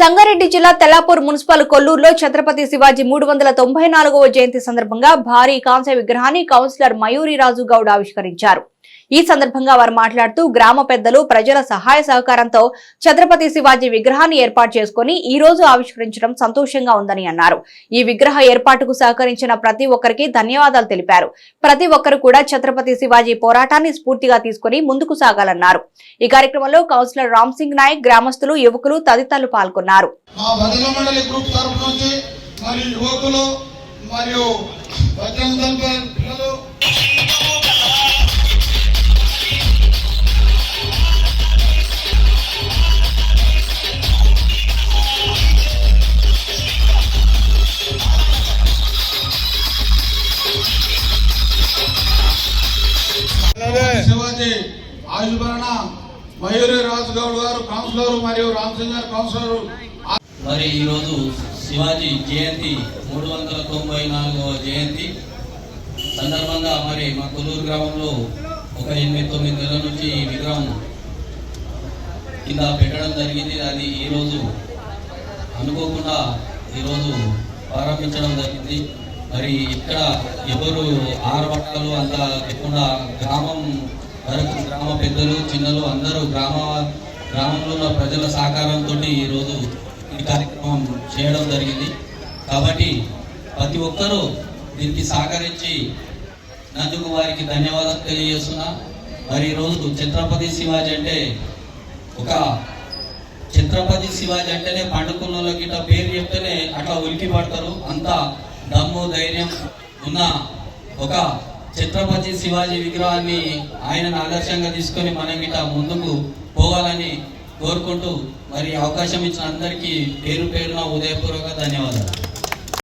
సంగారెడ్డి జిల్లా తెల్లాపూర్ మున్సిపల్ కొల్లూరులో ఛత్రపతి శివాజీ మూడు వందల తొంభై నాలుగవ జయంతి సందర్భంగా భారీ కాంస్య విగ్రహాన్ని కౌన్సిలర్ మయూరి రాజు గౌడ్ ఆవిష్కరించారు. ఈ సందర్భంగా వారు మాట్లాడుతూ గ్రామ పెద్దలు ప్రజల సహాయ సహకారంతో ఛత్రపతి శివాజీ విగ్రహాన్ని ఏర్పాటు చేసుకుని ఈ రోజు ఆవిష్కరించడం సంతోషంగా ఉందని అన్నారు. ఈ విగ్రహ ఏర్పాటుకు సహకరించిన ప్రతి ఒక్కరికి ధన్యవాదాలు తెలిపారు. ప్రతి ఒక్కరు కూడా ఛత్రపతి శివాజీ పోరాటాన్ని స్ఫూర్తిగా తీసుకుని ముందుకు సాగాలన్నారు. ఈ కార్యక్రమంలో కౌన్సిలర్ రామ్ సింగ్ నాయక్ గ్రామస్తులు యువకులు తదితరులు పాల్గొన్నారు. భజన మరియు శివాజీ ఆయుష్మరణ మయూరి రాజుగౌడ్ గారు కౌన్సిలర్ మరియు రామ్ కౌన్సిలర్ మరి ఈరోజు శివాజీ జయంతి మూడు వందల తొంభై నాలుగవ జయంతి. సందర్భంగా మరి మా కొల్లూరు గ్రామంలో ఒక ఎనిమిది తొమ్మిది నెలల నుంచి ఈ విగ్రహం కింద పెట్టడం జరిగింది. అది ఈరోజు అనుకోకుండా ఈరోజు ప్రారంభించడం జరిగింది. మరి ఇక్కడ ఎవరు ఆరబట్టలు అంత లేకుండా గ్రామం వరకు గ్రామ పెద్దలు చిన్నలు అందరూ గ్రామ గ్రామంలో ఉన్న ప్రజల సహకారంతో ఈరోజు ఈ కార్యక్రమం చేయడం జరిగింది. కాబట్టి ప్రతి ఒక్కరూ దీనికి సహకరించి నందుకు వారికి ధన్యవాదాలు తెలియజేస్తున్నా. మరి ఈరోజు ఛత్రపతి శివాజీ అంటే ఒక ఛత్రపతి శివాజీ అంటేనే పండుకున్న గిట్ట పేరు చెప్తేనే అట్లా ఉలికి పడతారు. అంత దమ్ము ధైర్యం ఉన్న ఒక ఛత్రపతి శివాజీ విగ్రహాన్ని ఆయనను ఆదర్శంగా తీసుకొని మనం గిట్ట ముందుకు పోవాలని కోరుకుంటూ మరి అవకాశం ఇచ్చిన అందరికీ పేరు పేరున ఉదయపూర్వక ధన్యవాదాలు.